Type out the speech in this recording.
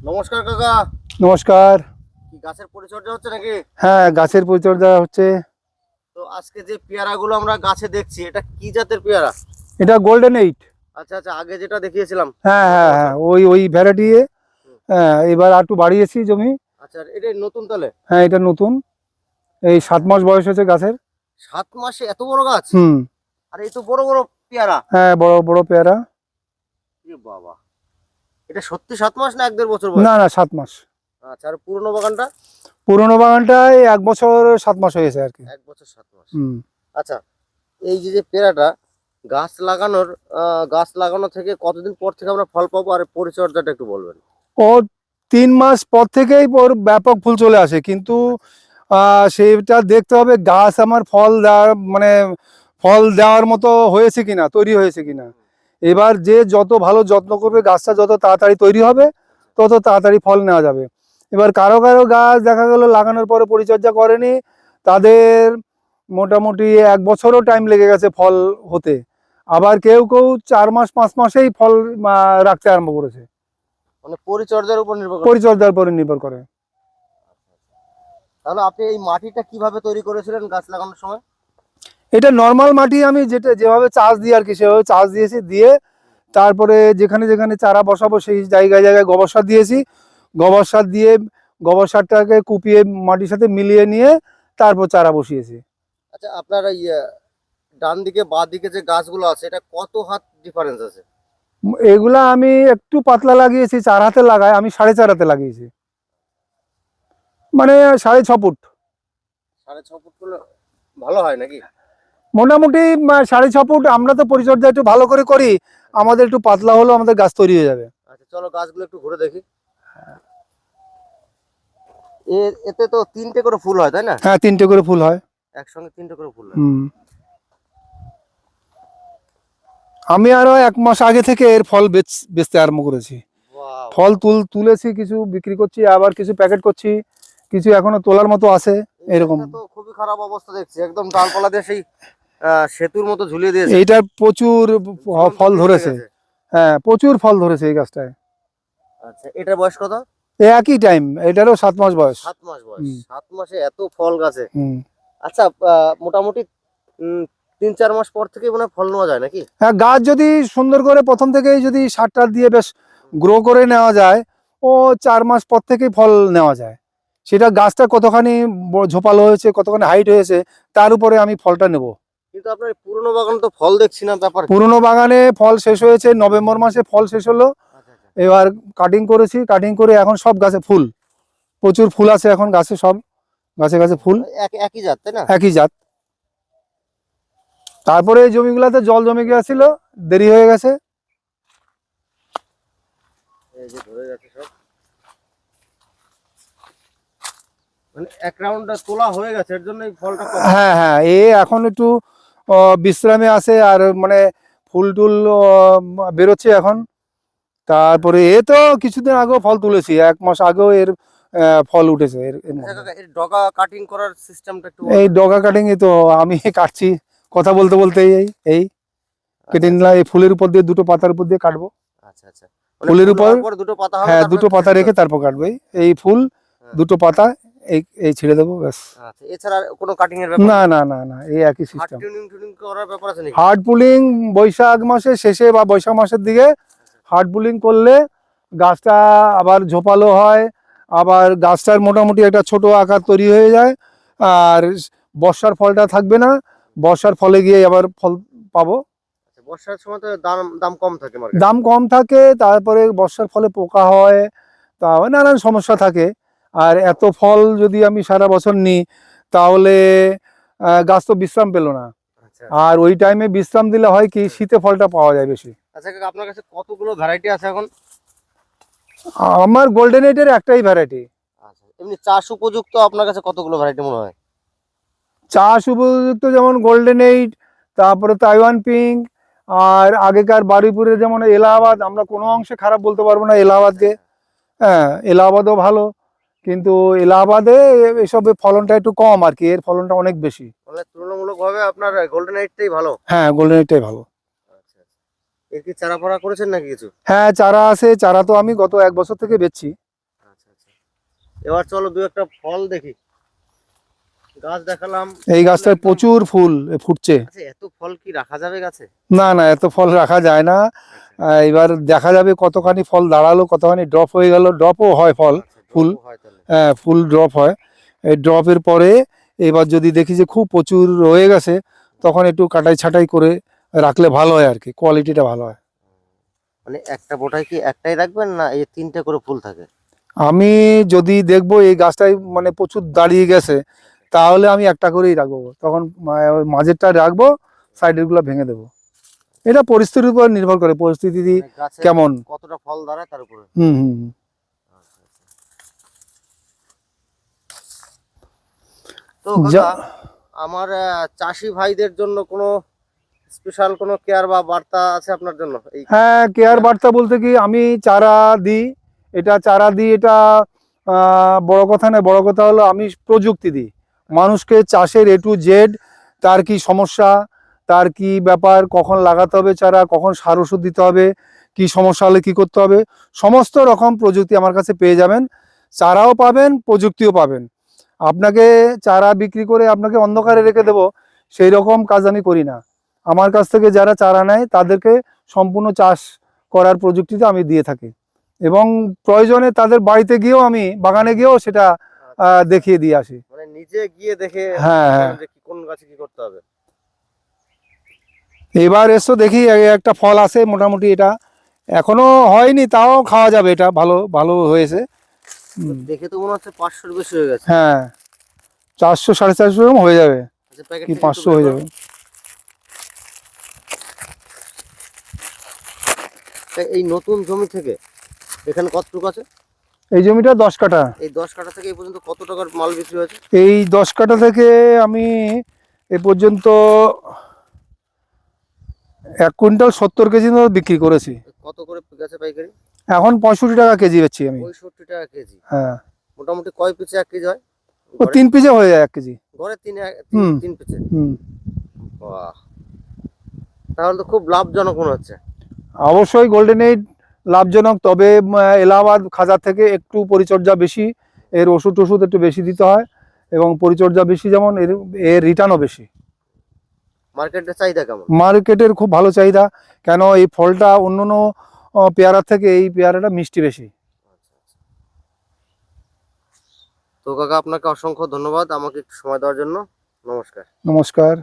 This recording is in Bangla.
নমস্কার কাকা। নমস্কার। গাছের পরিচর্যা হচ্ছে নাকি? হ্যাঁ গাছের পরিচর্যা হচ্ছে। তো আজকে যে পেয়ারাগুলো আমরা গাছে দেখছি এটা কি জাতের পেয়ারা? এটা গোল্ডেন এইট আচ্ছা আচ্ছা আগে যেটা দেখিয়েছিলাম। হ্যাঁ হ্যাঁ হ্যাঁ ওই ওই ভ্যারাইটি হ্যাঁ এবার একটু বাড়িয়েছি জমি। আচ্ছা এটা নতুন তালে হ্যাঁ এটা নতুন। এই সাত মাস বয়স হয়েছে গাছের। সাত মাসে এত বড় গাছ? হুম। আর এই তো বড় বড় পেয়ারা। হ্যাঁ বড় বড় পেয়ারা। বাবা। এটা সত্যি সাত মাস না এক দেড় বছর না না সাত মাস। আচ্ছা আর পুরনো বাগানটা? পুরোনো বাগানটায় এক বছর সাত মাস হয়েছে আর কি। এক বছর সাত মাস। হুম। আচ্ছা এই যে যে পেয়ারাটা গাছ লাগানোর গাছ লাগানো থেকে কতদিন পর থেকে আমরা ফল পাবো? আর পরিচর্যাটা একটু বলবেন। ও তিন মাস পর থেকেই ওর ব্যাপক ফুল চলে আসে কিন্তু সেটা দেখতে হবে গাছ আমার ফল দেওয়ার মানে ফল দেওয়ার মতো হয়েছে কিনা তৈরি হয়েছে কিনা। এবার যে যত ভালো যত্ন করবে গাছটা যত তাড়াতাড়ি তৈরি হবে তত তাড়াতাড়ি ফল নেওয়া যাবে। এবার কারও কারও গাছ দেখা গেল লাগানোর পরে পরিচর্যা করেনি তাদের মোটামুটি এক বছরও টাইম লেগে গেছে ফল হতে। আবার কেউ কেউ চার মাস পাঁচ মাসেই ফল রাখতে আরম্ভ করেছে। মানে পরিচর্যার উপর নির্ভর পরিচর্যার উপরে নির্ভর করে। তাহলে আপনি এই মাটিটা কীভাবে তৈরি করেছিলেন গাছ লাগানোর সময়? এটা নর্মাল মাটি আমি যেটা যেভাবে চাষ দিই আর কি সেভাবে চাষ দিয়েছি দিয়ে তারপরে যেখানে যেখানে চারা বসাবো সেই জায়গায় জায়গায় গোবর সার দিয়েছি। গোবর সার দিয়ে গোবর সারটাকে কুপিয়ে মাটির সাথে মিলিয়ে নিয়ে তারপর চারা বসিয়েছি। আচ্ছা আপনার এই ডান দিকে বাঁ দিকে যে গাছগুলো আছে এটা কত হাত ডিফারেন্স আছে? এগুলা আমি একটু পাতলা লাগিয়েছি চার হাতে লাগাই আমি সাড়ে চার হাতে লাগিয়েছি। মানে সাড়ে ছ ফুট। সাড়ে ছ ফুট ভালো হয় নাকি? মোটামুটি সাড়ে ছ ফুট আমরা তো পরিচর্যা একটু ভালো করে করি আমাদের একটু পাতলা হলেও আমাদের গাছ তৈরি হয়ে যাবে। আচ্ছা চলো গাছগুলো একটু ঘুরে দেখি। এতে তো তিনটে করে ফুল হয় তাই না? হ্যাঁ তিনটে করে ফুল হয়। একসঙ্গে তিনটে করে ফুল হয়। আমি আরও এক মাস আগে থেকে এর ফল বেচ- বেচতে আরম্ভ করেছি। ফল তুল তুলেছি কিছু বিক্রি করছি আবার কিছু প্যাকেট করছি কিছু এখনও তোলার মতো আছে এরকম। খুবই খারাপ অবস্থা দেখছি একদম ডালপালা দিয়ে সেই সেতুর মতো ঝুলিয়ে দিয়েছে। এইটার প্রচুর ফল ধরেছে। হ্যাঁ প্রচুর ফল ধরেছে এই গাছটায়। আচ্ছা এটার বয়স কত? একই টাইম এটারও সাত মাস বয়স। সাত মাস বয়স। সাত মাসে এত ফল গাছে। আচ্ছা মোটামুটি তিন চার মাস পর থেকে মনে ফল নেওয়া যায় নাকি? হ্যাঁ গাছ যদি সুন্দর করে প্রথম থেকেই যদি সার টার দিয়ে বেশ গ্রো করে নেওয়া যায় ও চার মাস পর থেকেই ফল নেওয়া যায়। সেটা গাছটা কতখানি ঝোপালো হয়েছে কতখানি হাইট হয়েছে তার উপরে আমি ফলটা নেব। কিন্তু আপনার পুরনো বাগান তো ফল দেখছি না ব্যাপার পুরনো বাগানে ফল শেষ হয়েছে নভেম্বর মাসে ফল শেষ হলো। আচ্ছা, আচ্ছা। এবার কাটিং করেছি কাটিং করে এখন সব গাছে ফুল। প্রচুর ফুল আছে এখন গাছে সব গাছে গাছে ফুল। একই জাত তাই না? একই জাত। তারপরে এই জমিগুলাতে জল জমে গিয়েছিল দেরি হয়ে গেছে। মানে এক রাউন্ড তোলা হয়ে গেছে এর জন্য ফলটা হ্যাঁ হ্যাঁ এ এখন একটু বিশ্রামে আছে আর মানে ফুল টুল বেরোচ্ছে এখন। তারপরে এ তো কিছুদিন আগেও ফল তুলেছি এক মাস আগেও এর ফল উঠেছে এর আচ্ছা ডগা কাটিং করার সিস্টেমটা একটু এই ডগা কাটিং এ তো আমি কাটছি কথা বলতে বলতে এই এই। কেটে নিলাম এই ফুলের উপর দিয়ে দুটো পাতার উপর দিয়ে কাটবো। আচ্ছা আচ্ছা। মানে ফুলের উপর- দুটো পাতা হ্যাঁ দুটো পাতা রেখে তারপর কাটবো এই- ফুল হ্যাঁ। দুটো পাতা এই এই ছেড়ে দেবো ব্যাস। আচ্ছা এছাড়া কোনো কাটিং এর ব্যাপার না না না না এই একই সিস্টেম টিউনিং টুনিং করার ব্যাপার আছে নাকি? হার্ড পুলিং বৈশাখ মাসের শেষে বা বৈশাখ মাসের দিকে হার্ড পুলিং করলে গাছটা আবার ঝোপালো হয় আবার গাছটার মোটামুটি একটা ছোট আকার তৈরি হয়ে যায় আর বর্ষার ফলটা থাকবে না বর্ষার ফলে গিয়ে আবার ফল পাবো। আচ্ছা, বর্ষার সময় তো দাম দাম কম থাকে দাম কম থাকে তারপরে বর্ষার ফলে পোকা হয় তা নানান সমস্যা থাকে। আর এত ফল যদি আমি সারা বছর নিই তাহলে গাছ তো বিশ্রাম পেল না। আচ্ছা। আর ওই টাইমে বিশ্রাম দিলে হয় কি শীতে ফলটা পাওয়া যায় বেশি। আচ্ছা আপনার কাছে কতগুলো ভ্যারাইটি আছে এখন? আমার গোল্ডেন এইটের একটাই ভ্যারাইটি আচ্ছা এমনি চাষ উপযুক্ত আপনার কাছে কতগুলো ভ্যারাইটি মনে হয়? চাষ উপযুক্ত যেমন গোল্ডেন এইট তারপরে তাইওয়ান পিঙ্ক আর আগেকার বারুইপুরের যেমন এলাহাবাদ আমরা কোনো অংশে খারাপ বলতে পারব না এলাহাবাদকে। হ্যাঁ এলাহাবাদও ভালো। কিন্তু এলাহাবাদে এসব ফলনটা একটু কম আর কি এর ফলনটা অনেক বেশি। তুলনামূলকভাবে আপনার গোল্ডেন এইটটাই ভালো। হ্যাঁ গোল্ডেন এইটটাই ভালো। আচ্ছা আচ্ছা। এর কি চারা ফাড়া করেছেন নাকি কিছু? হ্যাঁ চারা আছে চারা তো আমি গত এক বছর থেকে বেচছি। এবার চলো দু একটা ফল দেখি। গাছ দেখালাম। এই গাছটায় প্রচুর ফুল ফুটছে। আচ্ছা এত ফল কি রাখা যাবে গাছে? না না এত ফল রাখা যায় না। এবার দেখা যাবে কতখানি ফল দাঁড়াল কতখানি ড্রপ হয়ে গেল ড্রপও হয় ফল। আচ্ছা, ফুল। হয় ফুল ড্রপ হয়। এই ড্রপের পরে এবার যদি দেখি যে খুব প্রচুর রয়ে গেছে তখন একটু কাটাই ছাটাই করে রাখলে ভালো হয় আর কি কোয়ালিটিটা ভালো হয়। মানে একটা বোটায় কি একটাই রাখবেন না এই তিনটে করে ফুল থাকে? আমি যদি দেখব এই গাছটাই মানে প্রচুর দাঁড়িয়ে গেছে তাহলে আমি একটা করেই রাখব। তখন মাঝেরটা রাখব সাইডেরগুলো ভেঙে দেবো। এটা পরিস্থিতির উপর নির্ভর করে পরিস্থিতি মানে কেমন? কতটা ফল দাঁড়ায় তার উপরে? হুম হুম। তো আমার চাষি ভাইদের জন্য কোনো স্পেশাল কোনো কেয়ার বা বার্তা আছে আপনার জন্য? হ্যাঁ কেয়ার বার্তা বলতে কি আমি চারা দিই। এটা চারা দিই এটা বড় কথা নয় বড় কথা হলো আমি প্রযুক্তি দিই। মানুষকে চাষের এ টু জেড তার কি সমস্যা তার কি ব্যাপার কখন লাগাতে হবে চারা কখন সার ওষুধ দিতে হবে কি সমস্যা হলে কি করতে হবে সমস্ত রকম প্রযুক্তি আমার কাছে পেয়ে যাবেন। চারাও পাবেন প্রযুক্তিও পাবেন। আপনাকে চারা বিক্রি করে আপনাকে অন্ধকারে রেখে দেবো সেই রকম কাজ আমি করি না। আমার কাছ থেকে যারা চারা নেয় তাদেরকে সম্পূর্ণ চাষ করার প্রযুক্তিতে আমি দিয়ে থাকি। এবং প্রয়োজনে তাদের বাড়িতে গিয়েও আমি বাগানে গিয়েও সেটা দেখিয়ে দিয়ে আসি। মানে নিজে গিয়ে দেখে হ্যাঁ, হ্যাঁ। কোন গাছে কি করতে হবে? এবার এসো দেখি একটা ফল আছে মোটামুটি এটা এখনও হয়নি তাও খাওয়া যাবে এটা ভালো ভালো হয়েছে। দেখে তো মনে হচ্ছে পাঁচশোর বেশি হয়ে গেছে। হ্যাঁ চারশো সাড়ে চারশো এরকম হয়ে যাবে। আচ্ছা প্যাকেট কি পাঁচশো হয়ে যাবে। এই নতুন জমি থেকে এখানে কতটুকু আছে? এই জমিটা দশ কাঠা। এই দশ কাঠা থেকে এই পর্যন্ত কত টাকার মাল বিক্রি হয়েছে? এই দশ কাঠা থেকে আমি এ পর্যন্ত এক কুইন্টাল সত্তর কেজি বিক্রি করেছি। কত করে গেছে পাইকারি? এখন পঁয়ষট্টি টাকা কেজি বেচছি আমি। পঁয়ষট্টি টাকা কেজি। হ্যাঁ। মোটামুটি কয় পিসে এক কেজি হয়? ও? তিন পিসে হয়ে যায় এক কেজি। ঘরে তিন। তিন- পিসে? হুম। বাহ। তাহলে তো খুব লাভজনক মনে হচ্ছে। অবশ্যই গোল্ডেন এইড লাভজনক তবে এলাহাবাদ খাজার থেকে একটু পরিচর্যা বেশি এর ওষুধ টষুধ একটু বেশি দিতে হয় এবং পরিচর্যা বেশি যেমন এর এর রিটার্নও বেশি। মার্কেটের চাহিদা কেমন? মার্কেটের খুব ভালো চাহিদা। কেন এই ফলটা অন্য অন্য পেয়ারার থেকে এই পেয়ারাটা মিষ্টি বেশি। তো কাকা আপনাকে অসংখ্য ধন্যবাদ আমাকে একটু সময় দেওয়ার জন্য। নমস্কার। নমস্কার।